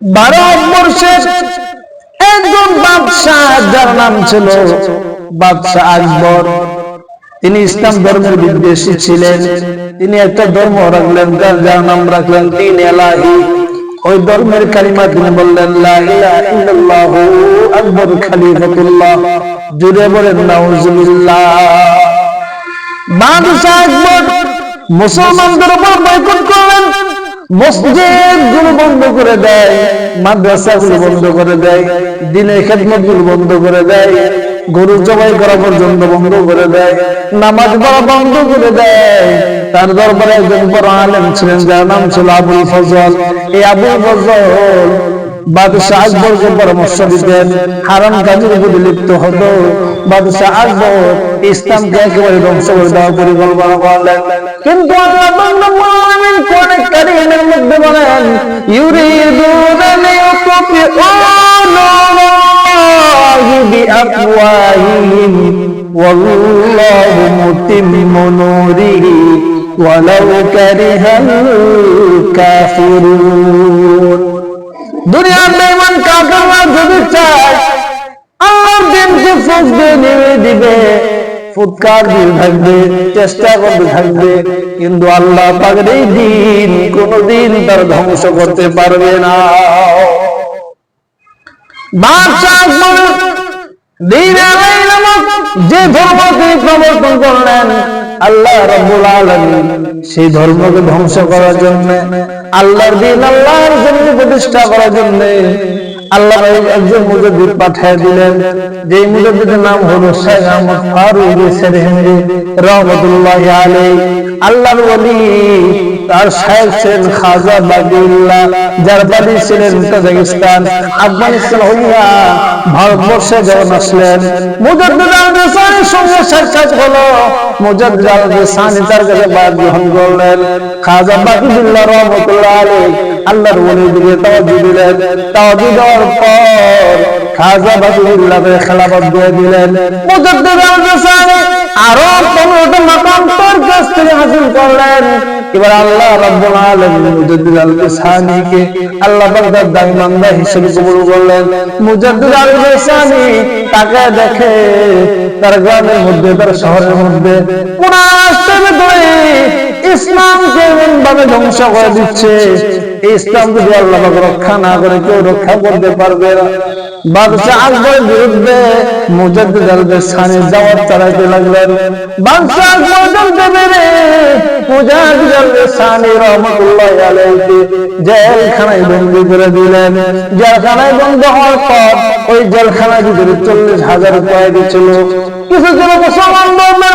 বারো বর্ষের একজন বাদশাহ যার নাম ছিল বাদশাহ আকবর। তিনি ইসলাম ধর্মের বিদ্বেষী ছিলেন। তিনি একটা ধর্ম রাখলেন তার যার নাম রাখলেন তিন এলাহি। ওই ধর্মের কালিমা তিনি বললেন আকবর জুড়ে বলেন বাদশাহ আকবর মুসলমানদের উপর বয়কট করলেন। মসজিদগুলো বন্ধ করে দেয় মাদ্রাসা গুলো বন্ধ করে দেয়, দিনের খেদমতগুলো বন্ধ করে দেয় গরু জবাই করা পর্যন্ত বন্ধ করে দেয়, নামাজ পড়া বন্ধ করে দেয়। তার দরবারে একজন বড় আলেম ছিলেন, যার নাম ছিল আবুল ফজল। এই আবুল ফজল বাদশাহ আকবরকে পরামর্শ দিতেন, হারাম কাজের প্রতি লিপ্ত হতো। বাদশাহ আকবর ইসলামকে একেবারে ধ্বংস করে দেওয়ার পরিকল্পনা করলেন। কিন্তু আল্লাহ মধ্যে বলেন ইউরিদুনা দুনিয়ার যদি চায়, আল্লাহর দিনকে নেমে দিবে। ফুৎকার দিন থাকবে চেষ্টা করতে থাকবে কিন্তু আল্লাহ পাকের এই দিন কোনদিন তার ধ্বংস করতে পারবে না। যে ধর্ম তিনি প্রবর্তন করলেন, আল্লাহ রাব্বুল আলামিন সেই ধর্মকে ধ্বংস করার জন্য, আল্লাহর দিন আল্লাহর জন্য প্রতিষ্ঠা করার জন্য আল্লাহ একজন মুজাদ্দিদ পাঠিয়ে দিলেন। যে মুজাদ্দিদের নাম হলো শেখ আহমদ ফারুক সেরহিন্দি রহমতুল্লাহ আলাইহি। আল্লাহর ওলি, তার সাহেব ছিলেন খাজা বাদিউল্লাহ যার বাড়ি ছিলেন কাজাকিস্তান আফগানিস্তান হইয়া ভারতবর্ষে যখন আসলেন, মুজাদ্দিদ আল-রিসানির সঙ্গে সাক্ষাৎ হলো। মুজাদ্দিদ আল-রিসানি তার কাছে বায়াত গ্রহণ করলেন। খাজা বাদিউল্লাহ রহমতুল্লাহ আলাইহি। আল্লাহর ওলির দিকে তাওয়াজ্জু দিলেন দেওয়ার পর খাজা খেলাফত দিয়ে দিলেন। মুজাদ্দিদ আল-রিসানি আরও মাকাম থেকে হাসিল করলেন। এবার আল্লাহ রাব্বুল আলামিন মুজাদ্দিদ আল-রিসানিকে আল্লাহ তার দাইমানদা হিসেবে কবুল করলেন। মুজাদ্দিদ আল-রিসানি তাকে দেখে তার গ্রামের মধ্যে, তার শহরের মধ্যে পুরা রাষ্ট্রের ইসলামকে এমন ভাবে ধ্বংস করে দিচ্ছে, ইসলাম যদি আল্লাহ রক্ষা না করে, কেউ রক্ষা করতে পারবে না। বাদশাহ আকবরের বিরুদ্ধে চালাইতে লাগলেন। বাদশাহ আকবর পেরে জেলখানায় বন্দী করে দিলেন। জেলখানায় বন্ধ হওয়ার পর ওই জেলখানার ভিতরে চল্লিশ হাজার কয়েদি ছিল। কিছু ছিল মুসলমান ধর্মের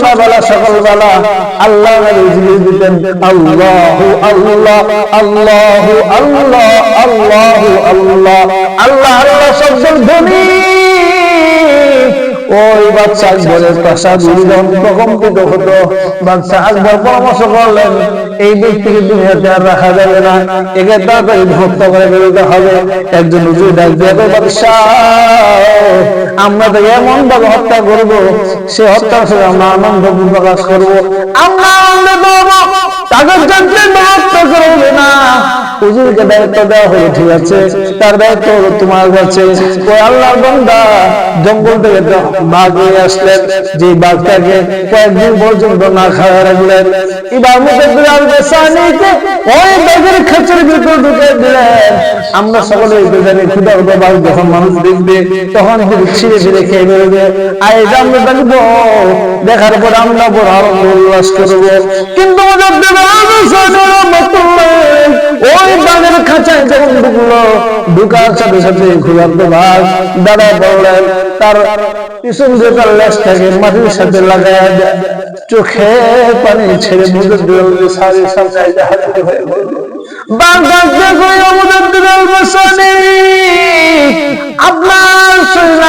সকালবেলা সকালবেলা আল্লাহ দিতেন আল্লাহু আল্লাহ আল্লাহু আল্লাহ আল্লাহু আল্লাহ আল্লাহ আল্লাহ শব্দের ধনী। ওই বাচ্চা প্রাসাদ প্রকম্পিত হতো, বাচ্চা পরামর্শ করলেন, এই ব্যক্তিকে রাখা যাবে না। একে তাড়াতাড়ি হত্যা করে বেরোতে হবে। একজন উজু আমরা তো এমন ভাবে হত্যা করব, সে হত্যার সাথে আমরা আনন্দ প্রকাশ করব। আমরা আনন্দ জানতে হত্যা করবে না। দায়িত্ব দেওয়া হলো, ঠিক আছে, তার দায়িত্ব হলো তোমার কাছে। ওই আল্লাহর বান্দা, জঙ্গল থেকে বাঘ নিয়ে আসলেন, যে বাঘটাকে কয়েকদিন পর্যন্ত না খাওয়া রাখলেন এবার ওই বাঘের ভিতর ঢুকে দিলেন আমরা সকলে জানি ক্ষুদা বাঘ যখন মানুষ দেখবে, তখন ছিঁড়ে ছিঁড়ে খেয়ে বেরোবে আর এটা আমরা দেখব দেখার পর আমরা বড় আনন্দ উল্লাস করব। কিন্তু ওই বাঘের খাঁচায় যখন ঢুকলো, ঢুকার সাথে সাথে ক্ষুধার্ত বাঘ দাদা পড়লেন তার পিছন দিয়ে তার লেজটাকে মাটির সাথে লাগায় চোখে পানি ছেড়ে মুখের দিয়ে সারি সামনে হাজির হয়ে শরীর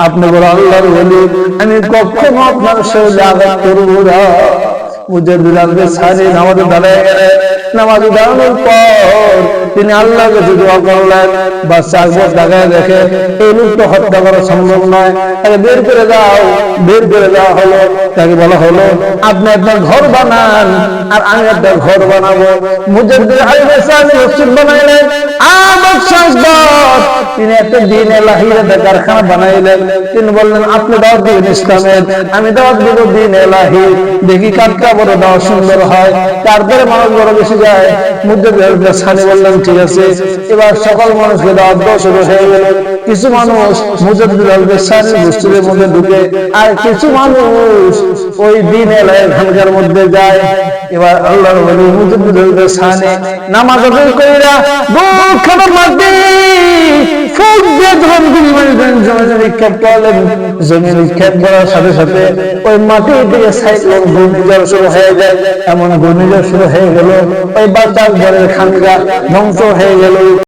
আপনি বলো আল্লাহর আমি কখনো আপনার সঙ্গে আঘাত করব না। মুজাদ্দিদ তিনি আল্লাহর কাছে দোয়া করলেন বা চাকবর দেখায় দেখে এই লোকটা হত্যা করা সম্ভব নয়। তাকে বের করে দাও, বের করে দেওয়া হলো। তাকে বলা হলো, আপনি আপনার ঘর বানান, আর আমি একটা ঘর বানাবো। মুজাদ্দিদ আলবে সারি মসজিদ বানাইলেন। তিনি একটা দিন এলাহির কারখানা বানাইলেন। তিনি বললেন, আপনি দাওয়াত দিবেন ইসলামের। আমি দাওয়াত দিব দিন এলাহি দেখি কাটকা বড় দেওয়া সুন্দর হয়। তারপরে মানুষ বড় বেশি যায়। মধ্যে সানি বললেন, ঠিক আছে। এবার সকল মানুষকে দাওয়াত দেওয়া শুরু হয়ে গেল। কিছু মানুষ মুজাদ্দিদ আল বেসানি মসজিদের মধ্যে ঢুকে। আর কিছু মানুষ ওই দিন এলাহির খানকার মধ্যে যায়। এবার আল্লাহর ওলি মুজাদ্দিদ বেসানি নামাজ আদায় কইরা দুখানা মধ্যে ফুক দিয়ে যখন গুলি মারিলেন জমিনে নিক্ষেপ করলেন। জমি নিক্ষেপ করার সাথে সাথে ওই মাটির সাইক্লোন শুরু হয়ে যায়। এমন ঘূর্ণিঝড় শুরু হয়ে গেল। ওই বাচ্চার ঘরের খানকা ধ্বংস হয়ে গেল।